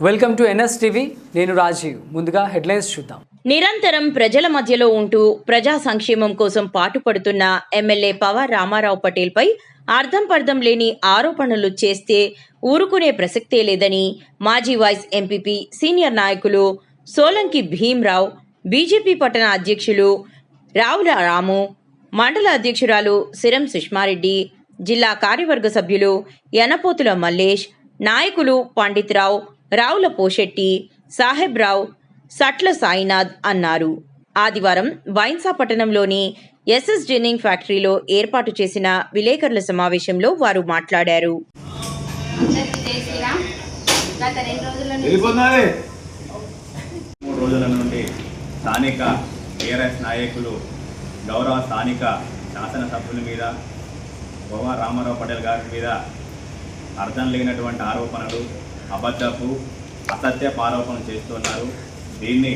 Welcome to NS TV నేను రాజీవ్. ముందుగా headlines చూద్దాం. నిరంతరం ప్రజల మధ్యలో ఉంటూ ప్రజా సంక్షేమం కోసం పాటుపడుతున్న ఎమ్మెల్యే పవర్ రామారావు పటేల్పై అర్థం పర్థం లేని ఆరోపణలు చేస్తే ఊరుకునే ప్రసక్తే లేదని మాజీ వైస్ ఎంపీపీ సీనియర్ నాయకులు సోలంకి భీమ్రావు బీజేపీ పట్టణ అధ్యక్షులు రావుల రాము మండల అధ్యక్షురాలు సిరం సుష్మారెడ్డి జిల్లా కార్యవర్గ సభ్యులు యనపోతుల మల్లేష్ నాయకులు పండిత్ రావు రావుల పోషెట్టి సాహెబ్ రావు సట్ల సాయినాథ్ అన్నారు. ఆదివారం బైన్సా పట్టణంలోని ఎస్ఎస్ జెన్నింగ్ ఫ్యాక్టరీలో ఏర్పాటు చేసిన విలేకరుల సమావేశంలో వారు మాట్లాడారు. మూడు రోజుల నుండి స్థానిక టీఆర్ఎస్ నాయకులు గౌరవ స్థానిక శాసనసభ్యుల మీద గోవా రామారావు పటేల్ గారి మీద అర్థం లేనటువంటి ఆరోపణలు అబద్ధపు అసత్యపు ఆరోపణలు చేస్తున్నారు. దీన్ని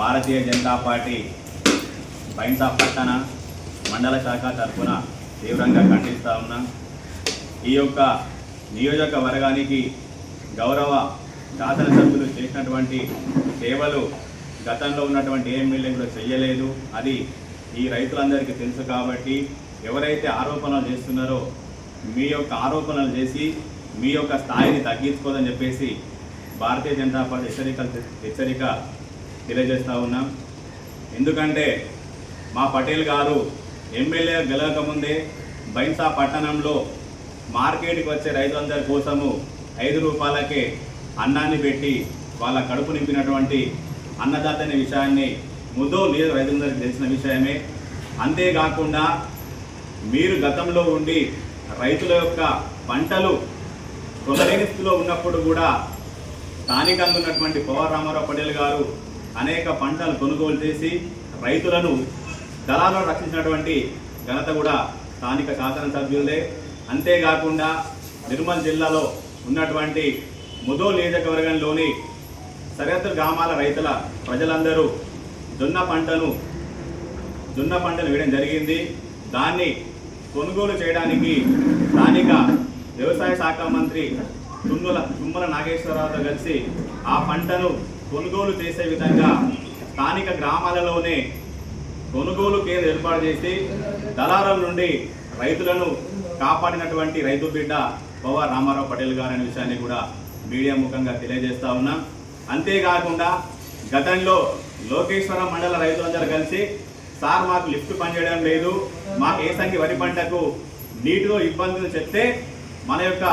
భారతీయ జనతా పార్టీ బైన్సా పట్టణ మండల శాఖ తరఫున తీవ్రంగా ఖండిస్తా ఉన్నా. ఈ యొక్క నియోజకవర్గానికి గౌరవ శాసనసభ్యులు చేసినటువంటి సేవలు గతంలో ఉన్నటువంటి ఏ ఎమ్మెల్యే కూడా చేయలేదు అది ఈ రైతులందరికీ తెలుసు కాబట్టి ఎవరైతే ఆరోపణలు చేస్తున్నారో మీ యొక్క ఆరోపణలు చేసి మీ యొక్క స్థాయిని తగ్గించుకోదని చెప్పేసి భారతీయ జనతా పార్టీ హెచ్చరిక హెచ్చరిక తెలియజేస్తూ ఉన్నాం. ఎందుకంటే మా పటేల్ గారు ఎమ్మెల్యే గెలవకముందే బైన్సా పట్టణంలో మార్కెట్కి వచ్చే రైతులందరి కోసము ఐదు రూపాయలకే అన్నాన్ని పెట్టి వాళ్ళ కడుపు నింపినటువంటి అన్నదాత అనే విషయాన్ని ముదో లేదు రైతులందరికీ తెలిసిన విషయమే. అంతేకాకుండా మీరు గతంలో ఉండి రైతుల యొక్క పంటలు కొనలేని ఉన్నప్పుడు కూడా స్థానికంగా ఉన్నటువంటి పవర్ రామారావు పటేల్ గారు అనేక పంటలు కొనుగోలు చేసి రైతులను దళాలను రక్షించినటువంటి ఘనత కూడా స్థానిక శాసనసభ్యులదే అంతేకాకుండా నిర్మల్ జిల్లాలో ఉన్నటువంటి ముదో నియోజకవర్గంలోని సరిహద్దు గ్రామాల రైతుల ప్రజలందరూ జొన్న పంటను జొన్న పంటను వేయడం జరిగింది. దాన్ని కొనుగోలు చేయడానికి స్థానిక వ్యవసాయ శాఖ మంత్రి తుమ్మల తుమ్మల నాగేశ్వరరావుతో కలిసి ఆ పంటను కొనుగోలు చేసే విధంగా స్థానిక గ్రామాలలోనే కొనుగోలు కేంద్రం ఏర్పాటు చేసి దళారుల నుండి రైతులను కాపాడినటువంటి రైతు బిడ్డ పవార్ రామారావు పటేల్ గారు అనే విషయాన్ని కూడా మీడియా ముఖంగా తెలియజేస్తా ఉన్నాం. అంతేకాకుండా గతంలో లోకేశ్వరం మండల రైతులందరూ కలిసి సార్ మాకు లిఫ్ట్ పనిచేయడం లేదు మాకు ఏసంగి వరి పంటకు నీటిలో ఇబ్బందులు చెప్తే మన యొక్క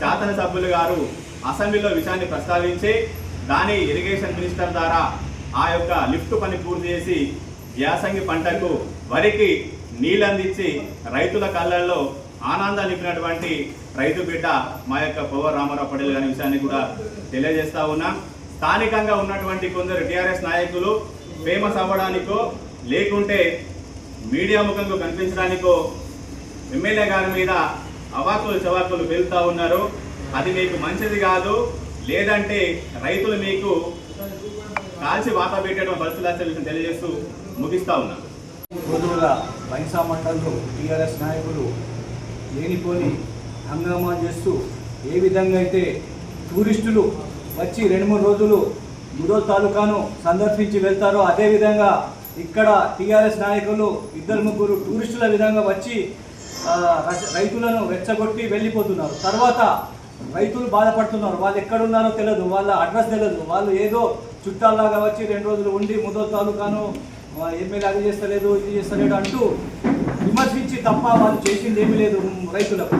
శాసనసభ్యులు గారు అసెంబ్లీలో విషయాన్ని ప్రస్తావించి దాని ఇరిగేషన్ మినిస్టర్ ద్వారా ఆ యొక్క లిఫ్ట్ పని పూర్తి చేసి యాసంగి పంటకు వరికి నీళ్ళందించి రైతుల కళ్ళల్లో ఆనందం నింపినటువంటి రైతు బిడ్డ మా యొక్క పవర్ రామారావు పటేల్ గారి విషయాన్ని కూడా తెలియజేస్తా ఉన్నాం. స్థానికంగా ఉన్నటువంటి కొందరు టీఆర్ఎస్ నాయకులు ఫేమస్ అవ్వడానికో లేకుంటే మీడియా ముఖంగా కనిపించడానికో ఎమ్మెల్యే గారి మీద అవాకులు చవాకులు వెళ్తా ఉన్నారు అది మీకు మంచిది కాదు. లేదంటే రైతులు మీకు కాల్చి వాత పెట్టడం పరిస్థితులు విషయం తెలియజేస్తూ ముగిస్తా ఉన్నా. రోజులుగా బైన్సా మండలంలో టీఆర్ఎస్ నాయకులు లేనిపోని హంగామా చేస్తూ ఏ విధంగా అయితే టూరిస్టులు వచ్చి రెండు మూడు రోజులు ముదో తాలూకాను సందర్శించి వెళ్తారో అదేవిధంగా ఇక్కడ టీఆర్ఎస్ నాయకులు ఇద్దరు ముగ్గురు టూరిస్టుల విధంగా వచ్చి రైతులను రెచ్చగొట్టి వెళ్ళిపోతున్నారు. తర్వాత రైతులు బాధపడుతున్నారు. వాళ్ళు ఎక్కడున్నారో తెలియదు వాళ్ళ అడ్రస్ తెలియదు వాళ్ళు ఏదో చుట్టాల్లాగా వచ్చి రెండు రోజులు ఉండి ముదో తాలూకాను ఎమ్మెల్యే అది చేస్తలేదు ఇది చేస్తలేడు అంటూ విమర్శించి తప్ప వాళ్ళు చేసింది ఏమీ లేదు రైతులకు.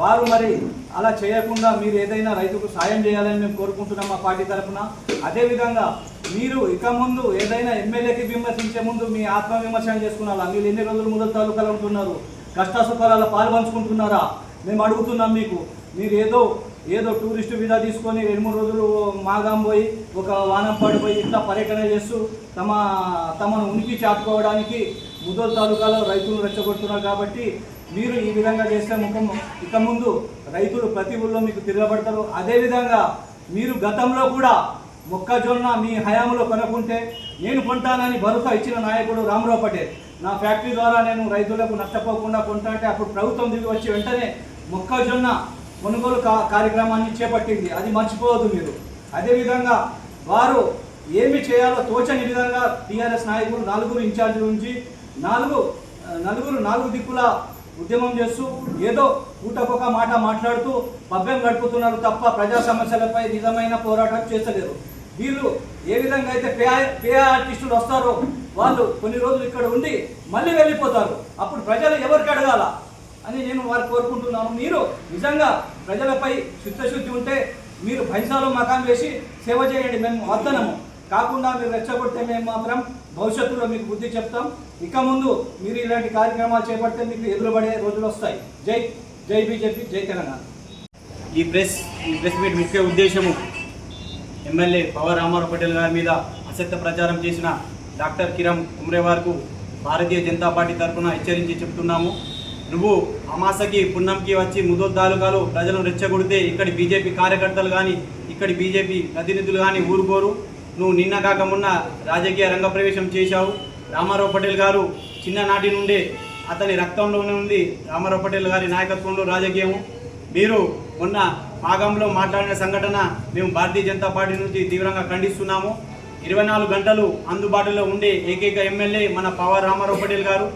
వారు మరి అలా చేయకుండా మీరు ఏదైనా రైతుకు సాయం చేయాలని మేము కోరుకుంటున్నాం మా పార్టీ తరఫున. అదేవిధంగా మీరు ఇక ముందు ఏదైనా ఎమ్మెల్యేకి విమర్శించే ముందు మీ ఆత్మవిమర్శనం చేసుకున్నారా? మీరు ఎన్ని రోజులు ముదో తాలూకాలో ఉంటున్నారు? కష్ట సుఖాలలో పాల్పంచుకుంటున్నారా? మేము అడుగుతున్నాం మీకు. మీరు ఏదో ఏదో టూరిస్ట్ వీసా తీసుకొని రెండు మూడు రోజులు మాగాం పోయి ఒక వానం పడిపోయి ఇట్లా పర్యటన చేస్తూ తమ తమను ఉనికి చాటుకోవడానికి ముదోల్ తాలూకాలో రైతులు రెచ్చగొడుతున్నారు కాబట్టి మీరు ఈ విధంగా చేస్తే ముఖం ఇక ముందు రైతులు ప్రతి ఊళ్ళో మీకు తిరగబడతారు. అదేవిధంగా మీరు గతంలో కూడా మొక్కజొన్న మీ హయాంలో కొనుక్కుంటే నేను కొంటానని భరోసా ఇచ్చిన నాయకుడు రామరావు పటేల్. నా ఫ్యాక్టరీ ద్వారా నేను రైతులకు నష్టపోకుండా కొంటాంటే అప్పుడు ప్రభుత్వం దిగి వచ్చి వెంటనే మొక్కజొన్న కొనుగోలు కా కార్యక్రమాన్ని చేపట్టింది. అది మర్చిపోవద్దు మీరు. అదేవిధంగా వారు ఏమి చేయాలో తోచని విధంగా టీఆర్ఎస్ నాయకులు నలుగురు ఇన్ఛార్జి నుంచి నాలుగు నలుగురు నాలుగు దిక్కుల ఉద్యమం చేస్తూ ఏదో పూటకొక మాట మాట్లాడుతూ పబ్బెం గడుపుతున్నారు తప్ప ప్రజా సమస్యలపై నిజమైన పోరాటం చేస్తలేరు వీళ్ళు ఏ విధంగా అయితే పే పే ఆర్టిస్టులు వస్తారో వాళ్ళు కొన్ని రోజులు ఇక్కడ ఉండి మళ్ళీ వెళ్ళిపోతారు. అప్పుడు ప్రజలు ఎవరికి అడగాల? అని నేను వారు కోరుకుంటున్నాను. మీరు నిజంగా ప్రజలపై శుద్ధశుద్ధి ఉంటే మీరు పైసాలో మకాం వేసి సేవ చేయండి. మేము వద్దనము కాకుండా మీరు రెచ్చగొడితే మేము మాత్రం భవిష్యత్తులో మీకు బుద్ధి చెప్తాం. ఇక ముందు మీరు ఇలాంటి కార్యక్రమాలు చేపడితే మీకు ఎదురుపడే రోజులు వస్తాయి. జై జై బీజేపీ జై తెలంగాణ. ఈ ప్రెస్ ఈ ప్రెస్ మీట్ ముఖ్య ఉద్దేశము ఎమ్మెల్యే పవర్ రామారావు పటేల్ గారి మీద అసత్య ప్రచారం చేసిన డాక్టర్ కిరణ్ కుమ్రేవార్కు భారతీయ జనతా పార్టీ తరఫున హెచ్చరించి చెప్తున్నాము. నువ్వు అమాసకి పున్నంకి వచ్చి ముదోల్ తాలూకాలో ప్రజలను రెచ్చగొడితే ఇక్కడి బీజేపీ కార్యకర్తలు కానీ ఇక్కడి బీజేపీ ప్రతినిధులు కానీ ఊరుకోరు. నువ్వు నిన్న కాక మొన్న రాజకీయ రంగ ప్రవేశం చేశావు. రామారావు పటేల్ గారు చిన్ననాటి నుండే అతని రక్తంలోనే ఉంది. రామారావు పటేల్ గారి నాయకత్వంలో రాజకీయము. మీరు మొన్న ఆగంలో మాట్లాడిన సంఘటన మేము భారతీయ జనతా పార్టీ నుంచి తీవ్రంగా ఖండిస్తున్నాము. ఇరవై నాలుగు గంటలు అందుబాటులో ఉండే ఏకైక ఎమ్మెల్యే మన పవర్ రామారావు పటేల్ గారు.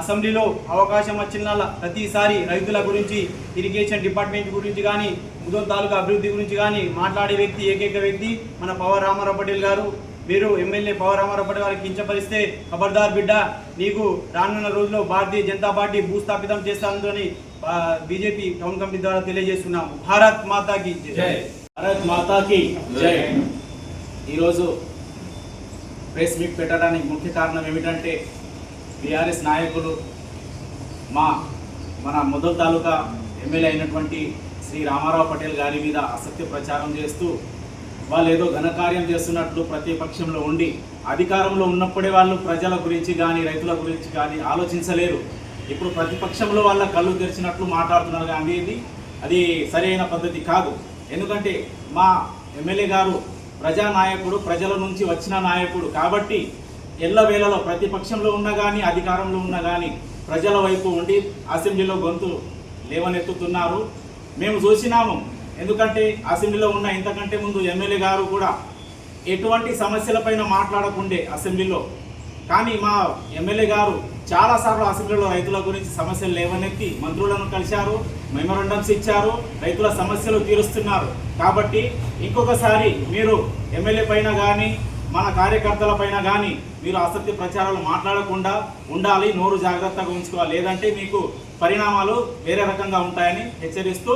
అసెంబ్లీలో అవకాశం వచ్చిన ప్రతిసారి రైతుల గురించి ఇరిగేషన్ డిపార్ట్మెంట్ గురించి కానీ ముదో తాలూకా అభివృద్ధి గురించి కానీ మాట్లాడే వ్యక్తి ఏకైక వ్యక్తి మన పవర్ రామారావు పటేల్ గారు. మీరు ఎమ్మెల్యే పవర్ రామారావు పటేల్ గారికి కించపరిస్తే ఖబర్దార్ బిడ్డ నీకు రానున్న రోజుల్లో భారతీయ జనతా పార్టీ భూస్థాపితం చేస్తానని బీజేపీ టౌన్ కమిటీ ద్వారా తెలియజేస్తున్నాము. భారత్ మాతాకి జై. భారత్ మాతాకి జై. ఈరోజు ప్రెస్ మీట్ పెట్టడానికి ముఖ్య కారణం ఏమిటంటే బీఆర్ఎస్ నాయకులు మా మన మొదల్ తాలూకా ఎమ్మెల్యే అయినటువంటి శ్రీ రామారావు పటేల్ గారి మీద అసత్య ప్రచారం చేస్తూ వాళ్ళు ఏదో ఘనకార్యం చేస్తున్నట్లు ప్రతిపక్షంలో ఉండి అధికారంలో ఉన్నప్పుడే వాళ్ళు ప్రజల గురించి కానీ రైతుల గురించి కానీ ఆలోచించలేరు. ఇప్పుడు ప్రతిపక్షంలో వాళ్ళ కళ్ళు తెరిచినట్లు మాట్లాడుతున్నారు అనేది అది సరైన పద్ధతి కాదు. ఎందుకంటే మా ఎమ్మెల్యే గారు ప్రజానాయకుడు ప్రజల నుంచి వచ్చిన నాయకుడు కాబట్టి ఎల్లవేళలో ప్రతిపక్షంలో ఉన్నా కానీ అధికారంలో ఉన్నా కానీ ప్రజల వైపు ఉండి అసెంబ్లీలో గొంతు లేవనెత్తుతున్నారు. మేము చూసినాము. ఎందుకంటే అసెంబ్లీలో ఉన్న ఇంతకంటే ముందు ఎమ్మెల్యే గారు కూడా ఎటువంటి సమస్యలపైన మాట్లాడకుండే అసెంబ్లీలో కానీ మా ఎమ్మెల్యే గారు చాలాసార్లు అసెంబ్లీలో రైతుల గురించి సమస్యలు లేవనెత్తి మంత్రులను కలిశారు మెమోరండమ్స్ ఇచ్చారు రైతుల సమస్యలు తీరుస్తున్నారు. కాబట్టి ఇంకొకసారి మీరు ఎమ్మెల్యే పైన కానీ మన కార్యకర్తల పైన కానీ మీరు ఆసక్తి ప్రచారాలు మాట్లాడకుండా ఉండాలి నోరు జాగ్రత్తగా ఉంచుకోవాలి. లేదంటే మీకు పరిణామాలు వేరే రకంగా ఉంటాయని హెచ్చరిస్తూ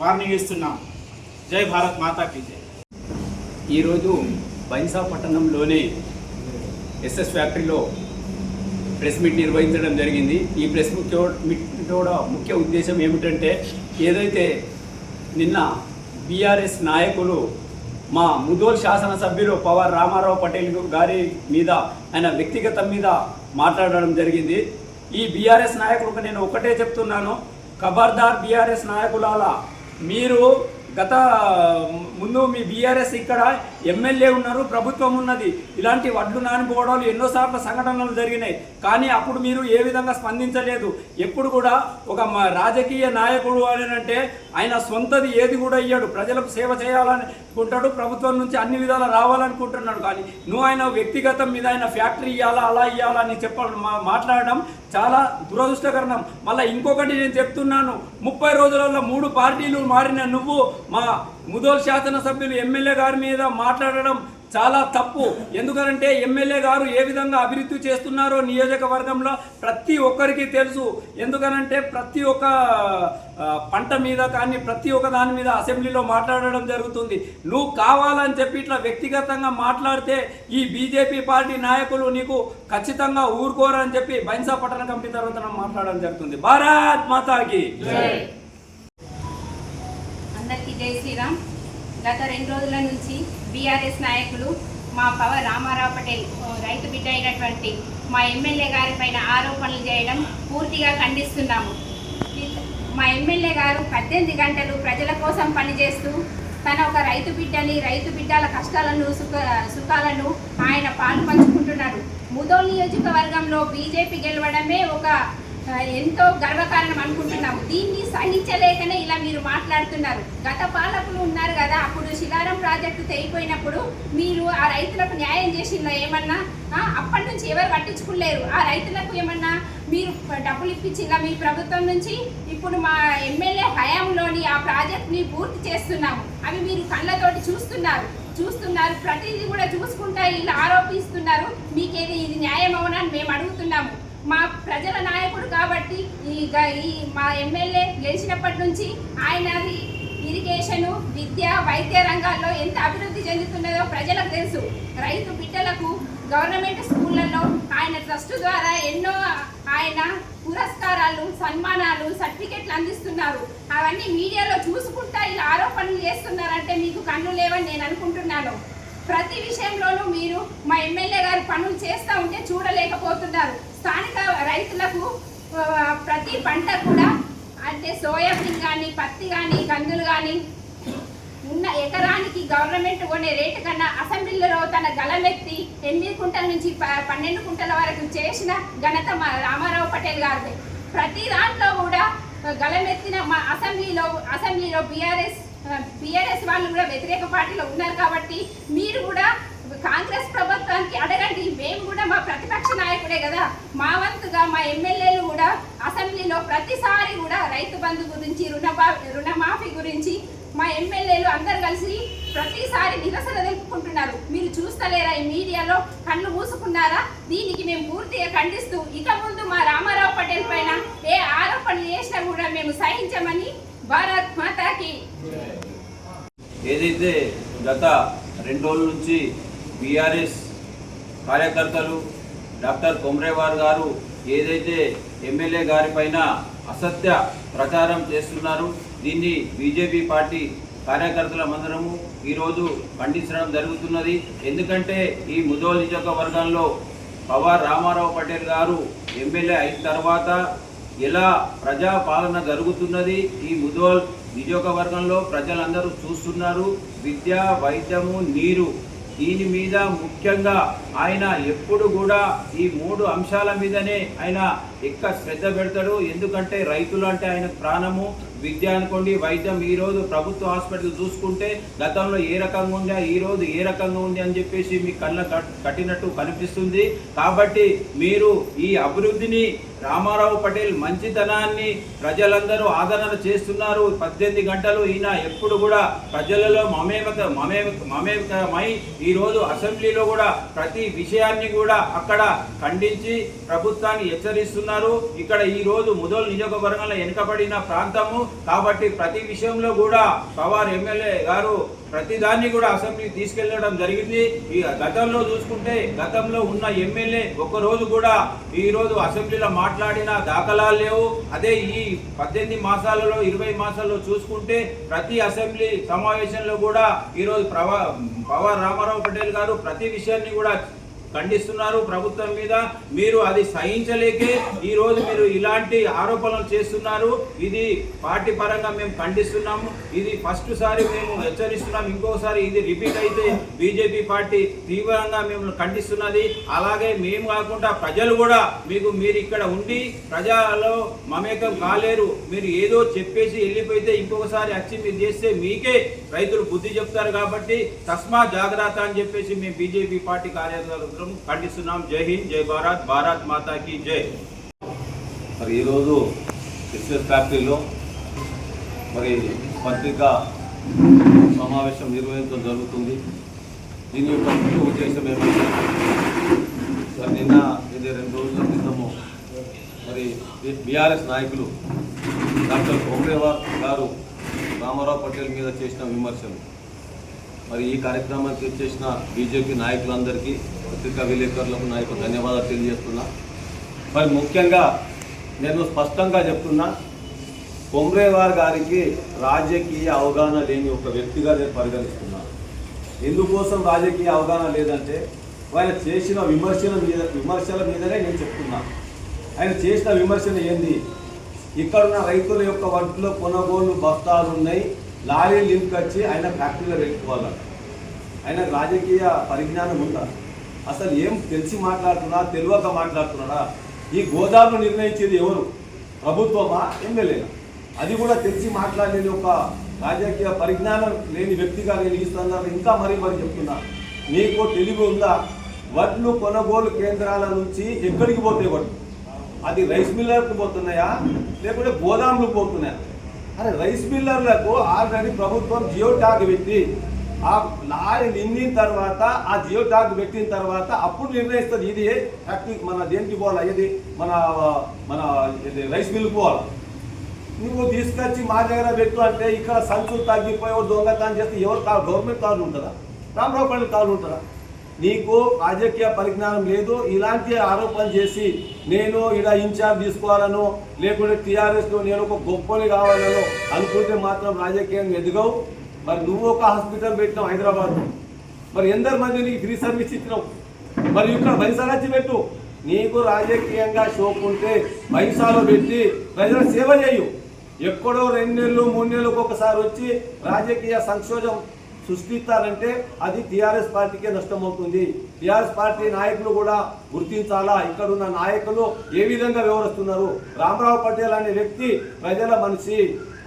వార్నింగ్ ఇస్తున్నాం. జై భారత్ మాతాకి జై. ఈరోజు బైసా పట్టణంలోనే ఎస్ఎస్ ఫ్యాక్టరీలో ప్రెస్ మీట్ నిర్వహించడం జరిగింది. ఈ ప్రెస్ ముఖ్య మీట్ కూడా ముఖ్య ఉద్దేశం ఏమిటంటే ఏదైతే నిన్న బీఆర్ఎస్ నాయకులు మా ముదోల్ శాసనసభ్యులు పవర్ రామారావు పటేల్ గారి మీద ఆయన వ్యక్తిగతం మీద మాట్లాడడం జరిగింది. ఈ బీఆర్ఎస్ నాయకులకు నేను ఒకటే చెప్తున్నాను. ఖబర్దార్ బీఆర్ఎస్ నాయకులాల మీరు గత ముందు మీ బీఆర్ఎస్ ఇక్కడ ఎమ్మెల్యే ఉన్నారు ప్రభుత్వం ఉన్నది. ఇలాంటి వడ్లు నానిపోవడాలు ఎన్నోసార్లు సంఘటనలు జరిగినాయి. కానీ అప్పుడు మీరు ఏ విధంగా స్పందించలేదు. ఎప్పుడు కూడా ఒక రాజకీయ నాయకుడు అని అంటే ఆయన సొంతది ఏది కూడా ఇయ్యాడు. ప్రజలకు సేవ చేయాలనుకుంటాడు ప్రభుత్వం నుంచి అన్ని విధాలు రావాలనుకుంటున్నాడు. కానీ నువ్వు ఆయన వ్యక్తిగతం మీద ఆయన ఫ్యాక్టరీ ఇవ్వాలా అలా ఇవ్వాలా అని చెప్పడం మాట్లాడడం చాలా దురదృష్టకరణం మళ్ళీ ఇంకొకటి నేను చెప్తున్నాను. ముప్పై రోజులలో మూడు పార్టీలు మారిన నువ్వు మా ముదోల్ శాసనసభ్యులు ఎమ్మెల్యే గారి మీద మాట్లాడడం చాలా తప్పు. ఎందుకంటే ఎమ్మెల్యే గారు ఏ విధంగా అభివృద్ధి చేస్తున్నారో నియోజకవర్గంలో ప్రతి ఒక్కరికి తెలుసు. ఎందుకనంటే ప్రతి ఒక్క పంట మీద కానీ ప్రతి ఒక్క దాని మీద అసెంబ్లీలో మాట్లాడడం జరుగుతుంది. నువ్వు కావాలని చెప్పి ఇట్లా వ్యక్తిగతంగా మాట్లాడితే ఈ బీజేపీ పార్టీ నాయకులు నీకు ఖచ్చితంగా ఊరుకోరని చెప్పి బైన్సా పట్టణ కమిటీ తర్వాత మాట్లాడడం జరుగుతుంది. భారత్ మాతాకి. అందరికీ జై శ్రీరామ్. గత రెండు రోజుల నుంచి బీఆర్ఎస్ నాయకులు మా పవర్ రామారావు పటేల్ రైతు బిడ్డ అయినటువంటి మా ఎమ్మెల్యే గారి పైన ఆరోపణలు చేయడం పూర్తిగా ఖండిస్తున్నాము. మా ఎమ్మెల్యే గారు పద్దెనిమిది గంటలు ప్రజల కోసం పనిచేస్తూ తన ఒక రైతు బిడ్డని రైతు బిడ్డల కష్టాలను సుఖ సుఖాలను ఆయన పాలు పంచుకుంటున్నారు. ముదో నియోజకవర్గంలో బీజేపీ గెలవడమే ఒక ఎంతో గర్వకారణం అనుకుంటున్నాము. దీన్ని సహించలేకనే ఇలా మీరు మాట్లాడుతున్నారు. గత పాలకులు ఉన్నారు కదా అప్పుడు శిలారం ప్రాజెక్టు తెగిపోయినప్పుడు మీరు ఆ రైతులకు న్యాయం చేసిందా ఏమన్నా? అప్పటి నుంచి ఎవరు పట్టించుకోలేరు. ఆ రైతులకు ఏమన్నా మీరు డబ్బులు ఇప్పించిందా మీ ప్రభుత్వం నుంచి? ఇప్పుడు మా ఎమ్మెల్యే హయాంలోని ఆ ప్రాజెక్ట్ని పూర్తి చేస్తున్నాము. అవి మీరు కళ్ళతోటి చూస్తున్నారు. చూస్తున్నారు. ప్రతిదీ కూడా చూసుకుంటా ఇలా ఆరోపిస్తున్నారు. మీకేది ఇది న్యాయం అవునా అని మేము అడుగుతున్నాము. మా ప్రజల నాయకుడు కాబట్టి ఈ గ- ఈ మా ఎమ్మెల్యే గెలిచినప్పటి నుంచి ఆయనది ఇరిగేషను విద్య వైద్య రంగాల్లో ఎంత అభివృద్ధి చెందుతున్నదో ప్రజలకు తెలుసు. రైతు బిడ్డలకు గవర్నమెంట్ స్కూళ్ళల్లో ఆయన ట్రస్ట్ ద్వారా ఎన్నో ఆయన పురస్కారాలు సన్మానాలు సర్టిఫికెట్లు అందిస్తున్నారు. అవన్నీ మీడియాలో చూసుకుంటా ఇలా ఆరోపణలు చేస్తున్నారంటే మీకు కన్ను లేవని నేను అనుకుంటున్నాను. ప్రతి విషయంలోనూ మీరు మా ఎమ్మెల్యే చేస్తూ ఉంటే చూడలేకపోతున్నారు. స్థానిక రైతులకు ప్రతి పంట కూడా అంటే సోయాబీన్ కానీ పత్తి కానీ కందులు కానీ ఉన్న ఎకరానికి గవర్నమెంట్ కొనే రేటు కన్నా అసెంబ్లీలో తన గలమెత్తి ఎనిమిది కుంటల నుంచి ప- పన్నెండు కుంటల వరకు చేసిన ఘనత మా రామారావు పటేల్ గారిది. ప్రతి దాంట్లో కూడా గలమెత్తిన మా అసెంబ్లీలో అసెంబ్లీలో బీఆర్ఎస్ బీఆర్ఎస్ వాళ్ళు కూడా వ్యతిరేక పార్టీలో ఉన్నారు కాబట్టి మీరు కూడా కాంగ్రెస్ ప్రభుత్వానికి అడగండి. మేము కూడా మా ప్రతిపక్ష నాయకుడే కదా. మా వంతుగా మా ఎమ్మెల్యేలు కూడా అసెంబ్లీలో ప్రతిసారి కూడా రైతు బంధు గురించి రుణమా రుణమాఫీ గురించి మా ఎమ్మెల్యేలు అందరు కలిసి ప్రతిసారి నిరసన తెలుపుకుంటున్నారు. మీరు చూస్తలేరా ఈ మీడియాలో? కళ్ళు మూసుకున్నారా? దీనికి మేము పూర్తిగా ఖండిస్తూ ఇక ముందు మా రామారావు పటేల్ పైన ఏ ఆరోపణలు చేసినా కూడా మేము సహించమని భారత్ మాతాకి. ఏదైతే గత రెండు రోజుల నుంచి బీఆర్ఎస్ కార్యకర్తలు డాక్టర్ కొమ్రేవార్ గారు ఏదైతే ఎమ్మెల్యే గారి పైన అసత్య ప్రచారం చేస్తున్నారు దీన్ని బీజేపీ పార్టీ కార్యకర్తల మందరము ఈరోజు ఖండించడం జరుగుతున్నది. ఎందుకంటే ఈ ముదోల్ నియోజకవర్గంలో పవార్ రామారావు పటేల్ గారు ఎమ్మెల్యే అయిన తర్వాత ఎలా ప్రజాపాలన జరుగుతున్నది ఈ ముదోల్ నియోజకవర్గంలో ప్రజలందరూ చూస్తున్నారు. విద్య వైద్యము నీరు దీని మీద ముఖ్యంగా ఆయన ఎప్పుడు కూడా ఈ మూడు అంశాల మీదనే ఆయన ఎక్కువ శ్రద్ధ పెడతాడు. ఎందుకంటే రైతులు అంటే ఆయన ప్రాణము. విద్య అనుకోండి వైద్యం ఈ రోజు ప్రభుత్వ హాస్పిటల్ చూసుకుంటే గతంలో ఏ రకంగా ఉందా ఈ రోజు ఏ రకంగా ఉంది అని చెప్పేసి మీ కళ్ళ కట్టినట్టు కనిపిస్తుంది. కాబట్టి మీరు ఈ అభివృద్ధిని రామారావు పటేల్ మంచితనాన్ని ప్రజలందరూ ఆదరణ చేస్తున్నారు. పద్దెనిమిది గంటలు ఈయన ఎప్పుడు కూడా ప్రజలలో మమేమక మమేమ మమేకమై ఈరోజు అసెంబ్లీలో కూడా ప్రతి విషయాన్ని కూడా అక్కడ ఖండించి ప్రభుత్వాన్ని హెచ్చరిస్తున్నారు. ఇక్కడ ఈరోజు రోజు ముదోల్ నియోజకవర్గంలో వెనుకబడిన ప్రాంతము. కాబట్టి ప్రతి విషయంలో కూడా పవార్ ఎమ్మెల్యే గారు ప్రతి దాన్ని కూడా అసెంబ్లీకి తీసుకెళ్ళడం జరిగింది. ఈ గతంలో చూసుకుంటే గతంలో ఉన్న ఎమ్మెల్యే ఒక రోజు కూడా ఈరోజు అసెంబ్లీలో మాట్లాడిన దాఖలాలు లేవు. అదే ఈ పద్దెనిమిది మాసాలలో ఇరవై మాసాల్లో చూసుకుంటే ప్రతి అసెంబ్లీ సమావేశంలో కూడా ఈరోజు ప్రవా పవన్ రామారావు పటేల్ గారు ప్రతి విషయాన్ని కూడా ఖండిస్తున్నారు. ప్రభుత్వం మీద మీరు అది సహించలేకే ఈరోజు మీరు ఇలాంటి ఆరోపణలు చేస్తున్నారు. ఇది పార్టీ పరంగా మేము ఖండిస్తున్నాము. ఇది ఫస్ట్ సారి మేము హెచ్చరిస్తున్నాం ఇంకోసారి ఇది రిపీట్ అయితే బీజేపీ పార్టీ తీవ్రంగా మేము ఖండిస్తున్నది. అలాగే మేము కాకుండా ప్రజలు కూడా మీకు మీరు ఇక్కడ ఉండి ప్రజలలో మమేకం కాలేరు. మీరు ఏదో చెప్పేసి వెళ్ళిపోయితే ఇంకొకసారి వచ్చి మీరు చేస్తే మీకే రైతులు బుద్ధి చెప్తారు కాబట్టి తస్మా జాగ్రత్త అని చెప్పేసి మేము బీజేపీ పార్టీ కార్యకర్తలు ఖండిస్తున్నాం. జై హింద్ జై భారత్ భారత్ మాతాకి జై. మరి ఈరోజు ఎస్ఎస్ ఫ్యాక్టరీలో మరి పత్రికా సమావేశం నిర్వహించడం జరుగుతుంది. దీని యొక్క ముఖ్య ఉద్దేశం ఏమంటే మరి నిన్న ఇది రెండు రోజుల క్రితము మరి బీఆర్ఎస్ నాయకులు డాక్టర్ కోమ్రేవార్ గారు రామారావు పటేల్ మీద చేసిన విమర్శలు. మరి ఈ కార్యక్రమానికి వచ్చేసిన బీజేపీ నాయకులందరికీ పత్రికా విలేకరులకు నా యొక్క ధన్యవాదాలు తెలియజేస్తున్నా. మరి ముఖ్యంగా నేను స్పష్టంగా చెప్తున్నా కొమ్రేవార్ గారికి రాజకీయ అవగాహన లేని ఒక వ్యక్తిగా నేను పరిగణిస్తున్నాను ఎందుకోసం రాజకీయ అవగాహన లేదంటే ఆయన చేసిన విమర్శల మీద విమర్శల మీదనే నేను చెప్తున్నా. ఆయన చేసిన విమర్శన ఏంది? ఇక్కడున్న రైతుల యొక్క వడ్లో కొనుగోలు బస్తాలు ఉన్నాయి లారీ లింక్ వచ్చి ఆయన ఫ్యాక్టరీలో పెట్టుకోవాలంట ఆయన రాజకీయ పరిజ్ఞానం ఉందా? అసలు ఏం తెలిసి మాట్లాడుతున్నా తెలియక మాట్లాడుతున్నాడా? ఈ గోదాములు నిర్ణయించేది ఎవరు? ప్రభుత్వమా? ఎమ్మెల్యేనా? అది కూడా తెలిసి మాట్లాడలేని ఒక రాజకీయ పరిజ్ఞానం లేని వ్యక్తిగా నేను ఈ సందర్భంగా ఇంకా మరీ మరి చెప్తున్నా. మీకు తెలివి ఉందా? వడ్లు కొనుగోలు కేంద్రాల నుంచి ఎక్కడికి పోతాయి వడ్లు? అది రైస్ మిల్లర్కి పోతున్నాయా? లేకుంటే గోదాములు పోతున్నాయా? అరే రైస్ మిల్లర్లకు ఆల్రెడీ ప్రభుత్వం జియో ట్యాగ్ పెట్టి ఆ లారీ నిండిన తర్వాత ఆ జియో ట్యాగ్ పెట్టిన తర్వాత అప్పుడు నిర్ణయిస్తుంది. ఇది ఫ్యాక్టరీ మన దేనికి పోవాలి? ఇది మన మన ఇది రైస్ మిల్కి పోవాలి? నువ్వు తీసుకొచ్చి మా దగ్గర పెట్టు అంటే ఇక్కడ సంచులు తగ్గిపోయి దొంగతనం చేస్తే ఎవరు కాదు గవర్నమెంట్ కాదు ఉంటుందా? రామరావు పల్లి కాదు ఉంటుందా? నీకు రాజకీయ పరిజ్ఞానం లేదు ఇలాంటి ఆరోపణలు చేసి నేను ఇలా ఇన్ఛార్జ్ తీసుకోవాలను లేకుంటే టీఆర్ఎస్లో నేను ఒక గొప్పని కావాలను అనుకుంటే మాత్రం రాజకీయం ఎదగవు. మరి నువ్వు ఒక హాస్పిటల్ పెట్టినావు హైదరాబాద్ మరి ఎందరు మంది నీకు ఫ్రీ సర్వీస్ ఇచ్చినావు? మరి ఇక్కడ బైసాలచ్చి పెట్టు. నీకు రాజకీయంగా షోక్ ఉంటే బైసాలో పెట్టి ప్రజల సేవ చేయు. ఎక్కడో రెండు నెలలు మూడు నెలలకు ఒకసారి వచ్చి రాజకీయ సంక్షోభం సృష్టిస్తారంటే అది టీఆర్ఎస్ పార్టీకే నష్టమవుతుంది. టీఆర్ఎస్ పార్టీ నాయకులు కూడా గుర్తించాలా? ఇక్కడ ఉన్న నాయకులు ఏ విధంగా వ్యవహరిస్తున్నారు? రామరావు పటేల్ అనే వ్యక్తి ప్రజల మనిషి.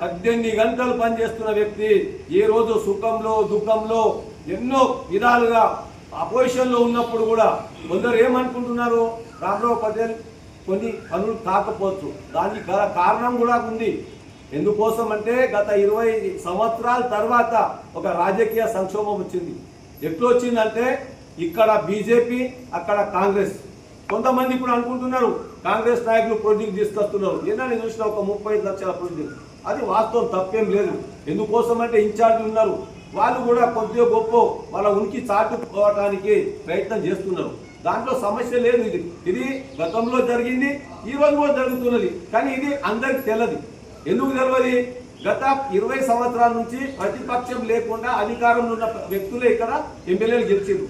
పద్దెనిమిది గంటలు పనిచేస్తున్న వ్యక్తి. ఏ రోజు సుఖంలో దుఃఖంలో ఎన్నో విధాలుగా అపోజిషన్లో ఉన్నప్పుడు కూడా కొందరు ఏమనుకుంటున్నారు? రామరావు పటేల్ కొన్ని పనులు కాకపోవచ్చు. దానికి కారణం కూడా ఉంది. ఎందుకోసం అంటే గత ఇరవై సంవత్సరాల తర్వాత ఒక రాజకీయ సంక్షోభం వచ్చింది. ఎట్లా వచ్చిందంటే ఇక్కడ బీజేపీ అక్కడ కాంగ్రెస్. కొంతమంది ఇప్పుడు అనుకుంటున్నారు కాంగ్రెస్ నాయకులు ప్రొడ్యూస్ తీసుకొస్తున్నారు. నిన్న నేను చూసిన ఒక ముప్పై లక్షల ప్రొడ్యూస్ అది వాస్తవం తప్పేం లేదు. ఎందుకోసం అంటే ఇన్ఛార్జ్ ఉన్నారు. వాళ్ళు కూడా కొద్దిగా గొప్ప వాళ్ళ ఉనికి చాటుకోవడానికి ప్రయత్నం చేస్తున్నారు. దాంట్లో సమస్య లేదు ఇది. ఇది గతంలో జరిగింది ఈ రోజు కూడా జరుగుతున్నది. కానీ ఇది అందరికి తెలియదు ఎందుకు తెలియదు గత ఇరవై సంవత్సరాల నుంచి ప్రతిపక్షం లేకుండా అధికారంలో ఉన్న వ్యక్తులే ఇక్కడ ఎమ్మెల్యేలు గెలిచారు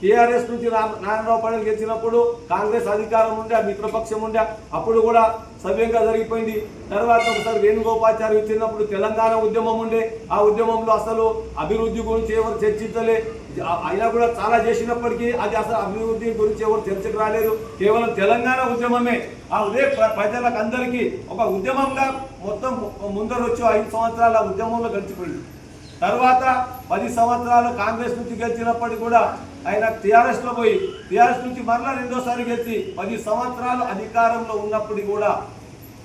టీఆర్ఎస్ నుంచి నారాయణరావు పటేల్ గెలిచినప్పుడు కాంగ్రెస్ అధికారం ఉండే మిత్రపక్షం ఉండే అప్పుడు కూడా సవ్యంగా జరిగిపోయింది. తర్వాత ఒకసారి వేణుగోపాచారి ఇచ్చినప్పుడు తెలంగాణ ఉద్యమం ఉండే. ఆ ఉద్యమంలో అసలు అభివృద్ధి గురించి ఎవరు చర్చించలే. అయినా కూడా చాలా చేసినప్పటికీ అది అసలు అభివృద్ధి గురించి ఎవరు చర్చకు రాలేదు. కేవలం తెలంగాణ ఉద్యమమే. ఆ ఉదయ ప్రజలకు అందరికీ ఒక ఉద్యమంగా మొత్తం ముందర వచ్చి ఐదు సంవత్సరాల ఉద్యమంలో గడిచిపోయింది. తర్వాత పది సంవత్సరాలు కాంగ్రెస్ నుంచి గెలిచినప్పటికీ కూడా ఆయన టీఆర్ఎస్లో పోయి టీఆర్ఎస్ నుంచి మరలా రెండోసారి గెలిచి పది సంవత్సరాలు అధికారంలో ఉన్నప్పుడు కూడా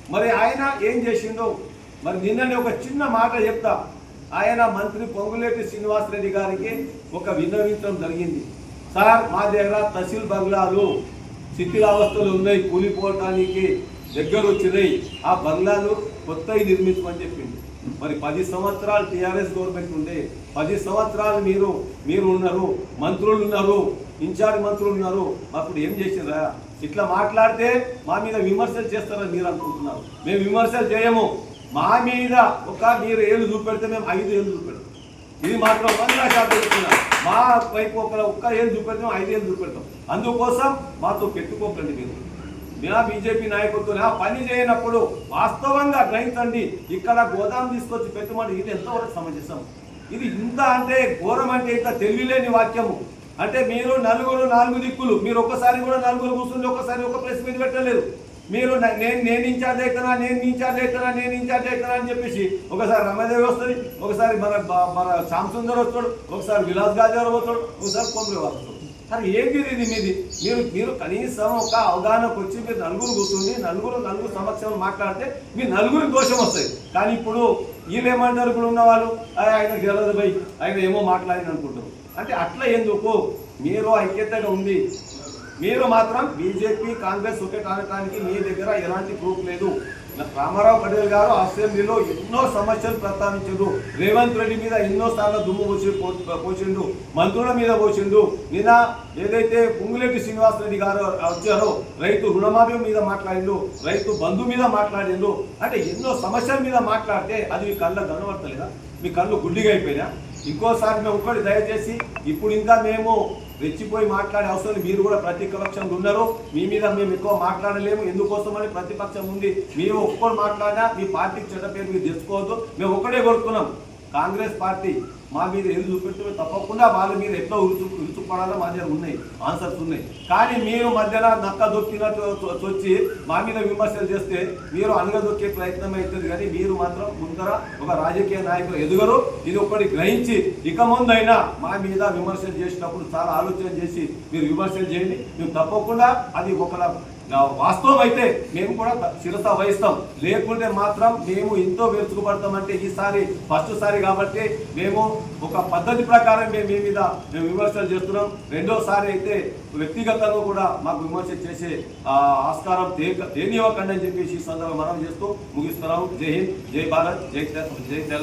మరి ఆయన ఏం చేసిందో మరి నిన్ననే ఒక చిన్న మాట చెప్తా. ఆయన మంత్రి పొంగులేటి శ్రీనివాసరెడ్డి గారికి ఒక విన్నవించడం జరిగింది. సార్ మా దగ్గర తహసీల్ బంగ్లాలు శిథిలావస్థలు ఉన్నాయి కూలిపోవటానికి దగ్గర వచ్చినాయి ఆ బంగ్లాలు కొత్తవి నిర్మించమని చెప్పింది మరి పది సంవత్సరాలు టీఆర్ఎస్ గవర్నమెంట్ ఉండే పది సంవత్సరాలు మీరు మీరు ఉన్నారు మంత్రులు ఉన్నారు ఇన్ఛార్జ్ మంత్రులు ఉన్నారు అప్పుడు ఏం చేసిండ్రా? ఇట్లా మాట్లాడితే మా మీద విమర్శలు చేస్తారని మీరు అనుకుంటున్నారు. మేము విమర్శలు చేయము. మా మీద ఒక మీరు ఏళ్ళు చూపెడితే మేము ఐదు ఏళ్ళు చూపెడతాం. ఇది మాత్రం వంద శాతం మా వైపు ఒక ఒక్క ఏళ్ళు చూపెడతాం ఐదు ఏళ్ళు చూపెడతాం. అందుకోసం మాతో పెట్టుకోకండి మీరు. నా బీజేపీ నాయకత్వం ఆ పని చేయనప్పుడు వాస్తవంగా గ్రహించండి ఇక్కడ గోదాం తీసుకొచ్చి పెట్టమని ఇది ఎంతవరకు సమంజసం? ఇది ఇంత అంటే ఘోరం అంటే ఇంత తెలివిలేని వాక్యము. అంటే మీరు నలుగురు నాలుగు దిక్కులు మీరు ఒక్కసారి కూడా నలుగురు కూర్చుని ఒక్కసారి ఒక ప్లేస్ మీద పెట్టలేదు. మీరు నేను నేను ఇన్ఛార్జ్ అవుతున్నా నేను ఇన్ఛార్జ్ అవుతున్నా నేను ఇన్ఛార్జ్ అవుతున్నా అని చెప్పేసి ఒకసారి రమదేవి వస్తుంది ఒకసారి మన మన శ్యామ్ సుందర్ వస్తాడు ఒకసారి విలాస్ గాజారు వస్తాడు ఒకసారి కొమ్మిడి వస్తాడు. అది ఏంటి ఇది మీది? మీరు మీరు కనీసం ఒక అవగాహనకు వచ్చి మీరు నలుగురు కూర్చుండి నలుగురు నలుగురు సమక్షంలో మాట్లాడితే మీ నలుగురికి దోషం వస్తాయి. కానీ ఇప్పుడు వీళ్ళు ఏమంటారు? ఇప్పుడు ఉన్న వాళ్ళు ఆయన గెలదు పోయి ఆయన ఏమో మాట్లాడింది అనుకుంటారు. అంటే అట్లా ఎందుకు? మీరు ఐక్యతగా ఉంది మీరు మాత్రం బీజేపీ కాంగ్రెస్ ఒకే అనడానికి మీ దగ్గర ఎలాంటి ప్రూఫ్ లేదు. రామారావు పటేల్ గారు అసెంబ్లీలో ఎన్నో సమస్యలు ప్రస్తావించారు రేవంత్ రెడ్డి మీద ఎన్నో సార్లు దుమ్ము పోసి పో- పోసిండు మంత్రుల మీద పోసిండు నిన్న ఏదైతే పుంగులెట్టి శ్రీనివాసరెడ్డి గారు వచ్చారో రైతు రుణమాఫీ మీద మాట్లాడిండు రైతు బంధు మీద మాట్లాడిండు అంటే ఎన్నో సమస్యల మీద మాట్లాడితే అది మీ కళ్ళ కనబడతలేదా? మీ కళ్ళు గుడ్డిగా అయిపోయినా? ఇంకోసారి మేము ఒక్కటి దయచేసి ఇప్పుడు ఇంకా మేము రెచ్చిపోయి మాట్లాడే అవసరం మీరు కూడా ప్రతిపక్షంలో ఉన్నారు. మీ మీద మేము ఎక్కువ మాట్లాడలేము. ఎందుకోసమని ప్రతిపక్షం ఉంది. మేము ఒక్కరు మాట్లాడినా మీ పార్టీకి చెడ్డ పేరు మీరు తెచ్చుకోవద్దు. మేము ఒక్కడే కోరుకున్నాం. కాంగ్రెస్ పార్టీ మా మీద ఎందుకు చూపెట్టుకో తప్పకుండా వాళ్ళ మీద ఎట్లా ఉరుచు ఉరుచుపడాలో మా దగ్గర ఉన్నాయి ఆన్సర్స్ ఉన్నాయి. కానీ మీరు మధ్యన నక్క దొక్కినట్టు వచ్చి చొచ్చి మా మీద విమర్శలు చేస్తే మీరు అనగదొక్కే ప్రయత్నం అవుతుంది. కానీ మీరు మాత్రం ముందర ఒక రాజకీయ నాయకులు ఎదుగరు. ఇది ఒకటి గ్రహించి ఇక ముందైనా మా మీద విమర్శలు చేసినప్పుడు చాలా ఆలోచన చేసి మీరు విమర్శలు చేయండి. మేము తప్పకుండా అది ఒకలా వాస్తవం అయితే మేము కూడా శిరస వహిస్తాం. లేకుంటే మాత్రం మేము ఎంతో వెలుచుకుపడతామంటే ఈసారి ఫస్ట్ సారి కాబట్టి మేము ఒక పద్ధతి ప్రకారం మేము మీ మీద మేము విమర్శలు చేస్తున్నాం. రెండోసారి అయితే వ్యక్తిగతంగా కూడా మాకు విమర్శ చేసే ఆస్కారం తే తేనివ్వకండి అని చెప్పేసి ఈ సందర్భంగా మనం చేస్తూ ముగిస్తున్నాం. జై హింద్ జై భారత్ జై జై